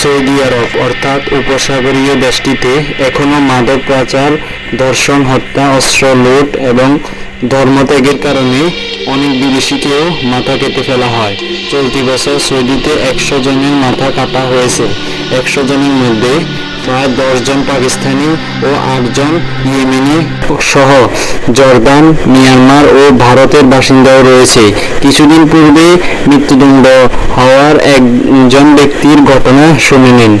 Saudi আরব, অর্থাৎ উপসাগরীয় দেশটিতে এখনও মাদক পাচার, ধর্ষণ, হত্যা, অস্ত্র লুট এবং ধর্মত্যাগের কারণে অনেক বিদেশিকেও মাথা কেটে ফেলা হয়। চলতি বছর সৌদিতে একশো জনের মাথা কাটা হয়েছে। একশো জনের মধ্যে প্রায় দশজন পাকিস্তানি ও আটজন ইয়েমেনি সহ জর্দান, মিয়ানমার ও ভারতের বাসিন্দাও রয়েছে। কিছুদিন পূর্বে মৃত্যুদণ্ড হওয়ার একজন ব্যক্তির ঘটনা শুনে নিন।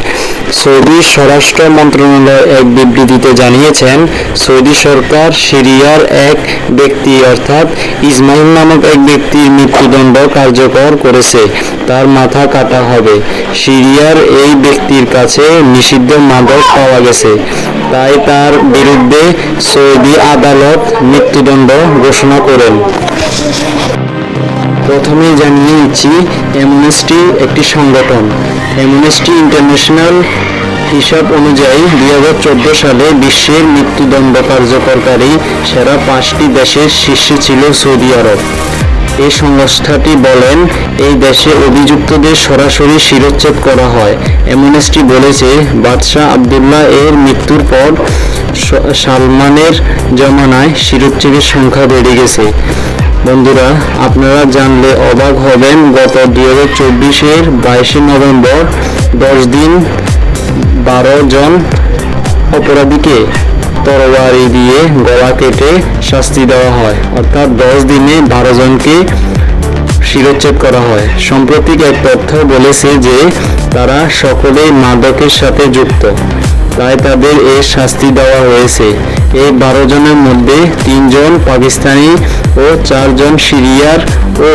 সৌদি স্বরাষ্ট্র মন্ত্রণালয় এক বিবৃতিতে জানিয়েছেন, সৌদি সরকার সিরিয়ার এক ব্যক্তি অর্থাৎ ইসমাইল নামক এক ব্যক্তির মৃত্যুদণ্ড কার্যকর করেছে। তার মাথা কাটা হবে। সিরিয়ার এই ব্যক্তির কাছে নিষিদ্ধ মাদক পাওয়া গেছে। তাই তার বিরুদ্ধে সৌদি আদালত মৃত্যুদণ্ড ঘোষণা করেন। প্রথমে জানিয়ে নিচ্ছি অ্যামনেস্টি একটি সংগঠন। অ্যামনেস্টি ইন্টারন্যাশনাল হিসাব অনুযায়ী দুই হাজার চোদ্দ সালে বিশ্বের মৃত্যুদণ্ড কার্যকরকারী সেরা পাঁচটি দেশের শীর্ষে ছিল সৌদি আরব। এই সংস্থাটি বলেন, এই দেশে অভিযুক্তদের সরাসরি শিরোচ্ছেদ করা হয়। অ্যামনেস্টি বলেছে, বাদশাহ আবদুল্লাহ এর মৃত্যুর পর সালমানের জমানায় শিরোচ্ছেদের সংখ্যা বেড়ে গেছে। বন্ধুরা, আপনারা জানলে অবাক হবেন, গত দুই হাজার চব্বিশের বাইশে নভেম্বর দশ দিন বারো জন অপরাধীকে তরবারি দিয়ে গলা কেটে শাস্তি দেওয়া হয়। অর্থাৎ দশ দিনে বারো জনকে শিরোচ্ছেদ করা হয়। সাম্প্রতিক এক তথ্য বলেছে যে, তারা সকলেই মাদকের সাথে যুক্ত। তাই তাদের এই শাস্তি দেওয়া হয়েছে। এই বারো জনের মধ্যে তিনজন পাকিস্তানি ও চারজন সিরিয়ার ও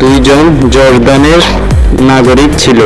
দুইজন জর্দানের নাগরিক ছিল।